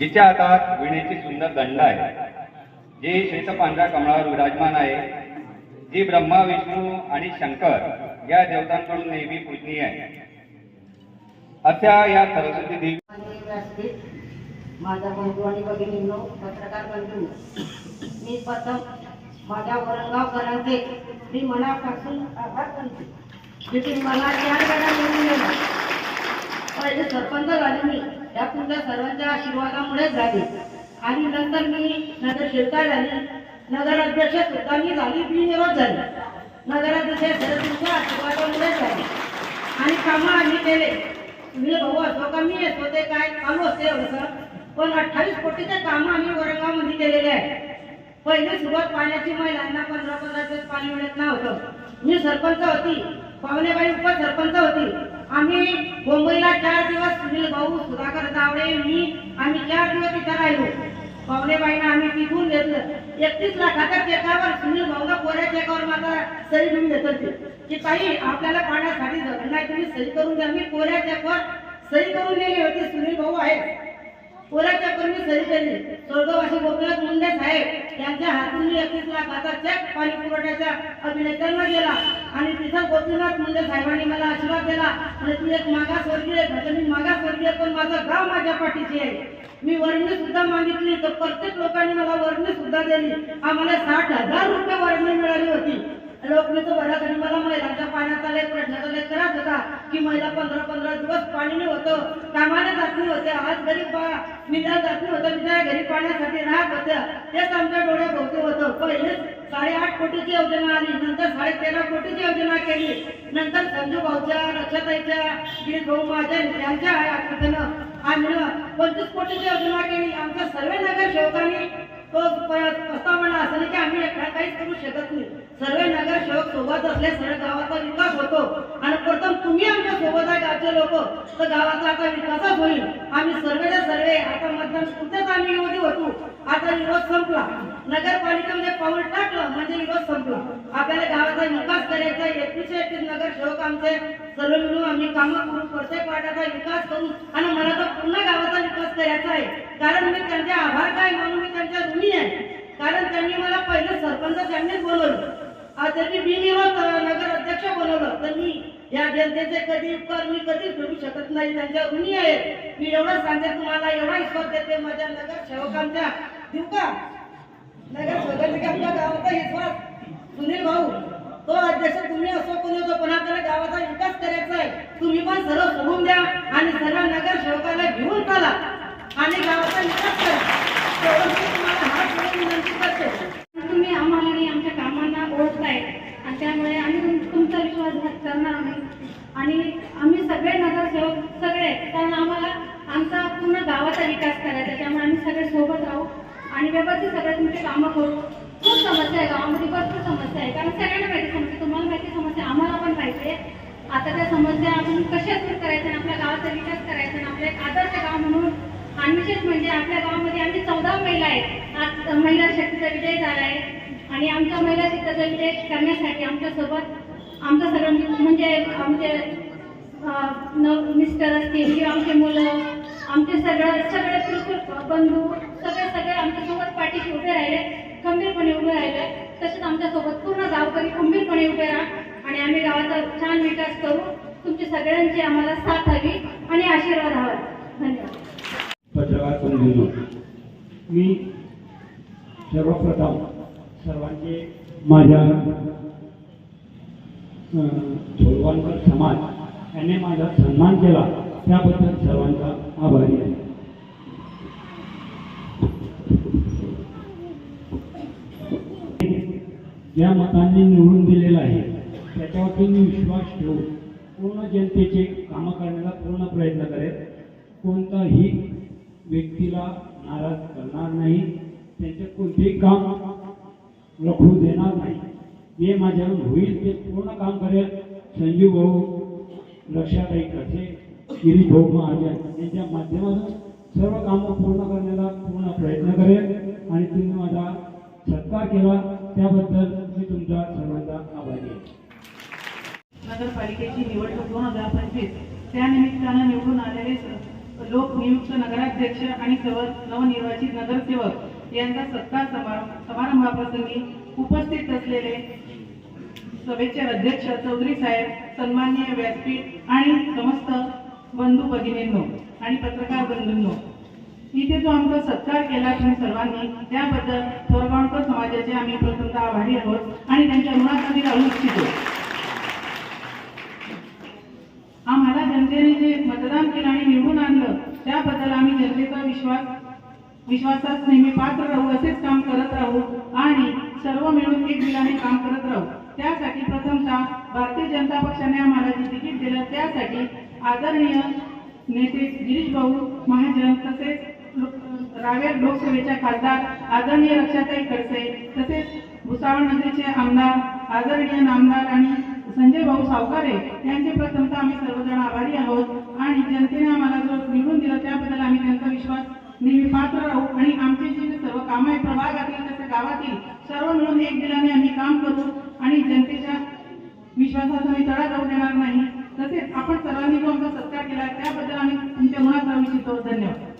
जिच्या हातात विणेची सुंदर दंड आहे जी श्वेत पांढऱ्या कमळावर विराजमान आहे जी ब्रह्मा विष्णू आणि शंकर या देवतांकडून नेहमी पूजनीय आहे. अशा या सरस्वती देवी माझे माझा बंधू आणि भगिनींनो पत्रकार बंधू मी प्रथम माझ्या वरणगावकरांचे मी मनापासून आभार मानते की मला चार वेळा निवडून पहिले सरपंच झाले मी. या तुमच्या सर्वांच्या आशीर्वादामुळेच झाले. आणि नंतर मी नगर शिरता झाली. नगराध्यक्ष सुद्धा मी झाली. बिनविरोध झाली. नगराध्यक्ष सर तुमच्या आशीर्वादामुळेच झाले. आणि कामं आम्ही केले. मी भाऊ असो का मी येतो ते काय चालू असते असं पण अठ्ठावीस कोटीचे कामं आम्ही औरंगाबादमध्ये केलेले आहे पहिली सुरुवात पाण्याची महिलांना पंधरा पंधरा दिवस पाणी मिळत नव्हतं. मी सरपंच होती. पाहुणेबाई उपसरपंच होती. आम्ही मुंबईला चार दिवस सुनील भाऊ सुधाकर जावडे मी आम्ही चार दिवस तिथे राहिलो. पावणेबाईनं आम्ही टिकून घेतलं. एकतीस लाखाच्या चेकावर सुनील भाऊला कोऱ्या चेकावर माझा सही घेऊन घेत की ताई आपल्याला पाण्यासाठी जगण नाही तुम्ही सही करून द्या. मी कोऱ्या चेकवर सही करून दिली होती. सुनील भाऊ आहे. कोऱ्या चेकवर मी सही केली. स्वर्गवासी गोपीनाथ मुंडे साहेब यांच्या हातून मी एकतीस लाखाचा चेक पाणी पुरवठ्याच्या अभिनेत्यांना गेला. गोपीनाथ मुंडे साहेबांनी मला आशीर्वाद दिला. आणि तू एक मागासवर्गीय म्हणजे मी मागासवर्गीय पण माझं गाव माझ्या पाठीची आहे. मी वर्णी सुद्धा मागितली तर प्रत्येक लोकांनी मला वर्णी सुद्धा दिली. आम्हाला साठ हजार रुपये वर्णी मिळाली होती. लोकनेतं आणि मला महिलांच्या पाण्याचा लय प्रश्नाचा लय त्रास होता की महिला पंधरा पंधरा दिवस पाणी होतं कामाला जात नाही होते आज गरीब बा विद्या जात नाही होतं त्या घरी पाण्यासाठी राहत होत्या तेच आमच्या डोळ्याभोवती होतं. पहिले साडेआठ कोटीची योजना आली नंतर साडे तेरा कोटीची योजना केली. नंतर संजू भाऊच्या रक्षाताईच्या गिरीश भाऊ महाजन यांच्या आकृतीनं आम्ही पंचवीस कोटीची योजना केली. आमच्या सर्व नगरसेवकांनी तो परत प्रस्ताव मांडला असं की आम्ही एकटा काहीच करू शकत नाही. सर्व नगरसेवक सोबत असले सर्व गावाचा विकास होतो. आणि प्रथम तुम्ही आमच्यासोबत आहे गावचे लोक. तर गावाचा आता विकासच होईल. आम्ही सर्वेच्या सर्वे. आता मतदान कुठेच आम्ही विरोधी होतो. आता विरोध संपला. नगरपालिकेमध्ये पाऊल टाकलं. म्हणजे विरोध संपला. आपल्याला गावाचा विकास करायचा एकवीसशे एकवीस नगरसेवक आमचे सर्व मिळून आम्ही कामं करून प्रत्येक वार्डाचा विकास करून आणि मला तर पूर्ण गावाचा विकास करायचा आहे. कारण मी त्यांचे आभार काय म्हणून मी त्यांच्या ऋणी आहे? कारण त्यांनी मला पहिलं सरपंच त्यांनीच बोलवलं. त्यांनी मी नगर अध्यक्ष बनवलं तर मी या जनतेचे कधी उपकार मी कधीच फेडू शकत नाही. त्यांच्या ऋणी आहे. मी एवढं सांगते तुम्हाला एवढा विश्वास देते माझ्या नगर सेवकांच्या देऊ का? नगर सेवकांचा आमच्या गावाचा विश्वास सुनील भाऊ तो अध्यक्ष तुम्ही असो कोणी असो पण आपल्याला गावाचा विकास करायचा आहे तुम्ही पण सर्व सोडून द्या आणि सर्व नगर सेवकाला घेऊन चला आणि गावाचा विकास करा. तुम्ही आम्हाला आणि आमच्या कामांना ओळखताय आणि त्यामुळे आम्ही तुमचा विश्वासघात करणार नाही आणि आम्ही सगळे नगरसेवक सगळे कारण आम्हाला आमचा पूर्ण गावाचा विकास करायचा आहे. त्यामुळे आम्ही सगळे सोबत राहू आणि व्यवस्थित सगळे तुमचे कामं करू. खूप समस्या आहे. गावामध्ये भरपूर समस्या आहे. कारण सगळ्यांना माहिती समस्या तुम्हाला माहिती समस्या आम्हाला पण माहिती आहे. आता त्या समस्या आपण कशा दूर करायच्या आपल्या गावाचा विकास करायचा आणि आपल्या एक आदर्श गाव म्हणून आणि विशेष म्हणजे आपल्या गावामध्ये आमची चौदा महिला आहेत. आज महिला शक्तीचा विजय झाला आहे. आणि आमच्या महिला शक्तीचा विजय करण्यासाठी आमच्यासोबत आमचा सगळं म्हणजे, म्हणजे आमचे मिस्टर असतील किंवा आमचे मुलं आमचे सगळं सगळे बंधू सगळे सगळे आमच्यासोबत पाठीशी उभे राहिले. तसेच आमच्यासोबत पूर्ण गावकरी खंबीरपणे उभे राहा आणि आम्ही गावाचा छान विकास करू. तुमची सगळ्यांची आम्हाला साथ हवी आणि आशीर्वाद हवा. धन्यवाद. मी सर्वप्रथम सर्वांचे माझ्या अं, समाज याने माझा सन्मान केला. त्याबद्दल सर्वांचा आभारी आहे ज्या मतांनी निवडून दिलेलं आहे. त्याच्यावरती मी विश्वास ठेवून पूर्ण जनतेचे कामं करण्याचा पूर्ण प्रयत्न करेल. कोणताही व्यक्तीला नाराज करणार नाही. त्यांचं कोणतेही काम रखडू देणार नाही. जे माझ्याकडून होईल ते पूर्ण काम करेल. संजीव भाऊ लक्षाताई कसे गिरीश भाऊ महाजन यांच्या माध्यमातून सर्व कामं पूर्ण करण्याचा पूर्ण प्रयत्न करेल. आणि तुम्ही माझा सत्कार केला. त्याबद्दल मी तुमचा सर्वांचा आभारी आहे. नगरपालिकेची निवडणूक दोन हजार पंचवीस त्यानिमित्तानं निवडून आलेले लोकनियुक्त नगराध्यक्ष आणि नवनिर्वाचित नगरसेवक यांचा सत्कार समारंभाप्रसंगी उपस्थित असलेले सभेचे अध्यक्ष चौधरी साहेब सन्माननीय व्यासपीठ आणि समस्त बंधू भगिनींनो आणि पत्रकार बंधूंनो इथे जो आमचा सत्कार केला तुम्ही सर्वांनी त्याबद्दल तोरगावकर समाजाचे आम्ही प्रथमतः आभारी आहोत आणि त्यांच्या ऋणात आम्ही राहू इच्छितो. आम्हाला जनतेने जे मतदान केलं आणि निवडून आणलं त्याबद्दल आम्ही जनतेचा विश्वास विश्वासात नेहमी पात्र राहू असेच काम करत राहू आणि सर्व मिळून एक दिलाने काम करत राहू. त्यासाठी प्रथमतः भारतीय जनता पक्षाने आम्हाला जे तिकीट दिलं त्यासाठी आदरणीय नेते गिरीश भाऊ महाजन तसेच रावेर लोकसभेच्या खासदार आदरणीय रक्षाताई खडसे तसेच भुसावळ नगरीचे आमदार आदरणीय नामदार आणि संजय भाऊ सावकारे यांचे प्रथमतः आम्ही सर्वजण आभारी आहोत आणि जनतेने आम्हाला जो निवडून दिला त्याबद्दल आम्ही त्यांचा विश्वास नेहमी पात्र राहू आणि आमचे जे सर्व कामं आहे प्रभागातील तसे गावातील सर्व मिळून एक दिलाने आम्ही काम करू आणि जनतेच्या विश्वासाचा आम्ही तडा जाऊ देणार नाही. तसेच आपण सर्वांनी जो आमचा सत्कार केला त्याबद्दल आम्ही तुमच्या मनात राहू इच्छितो धन्यवाद.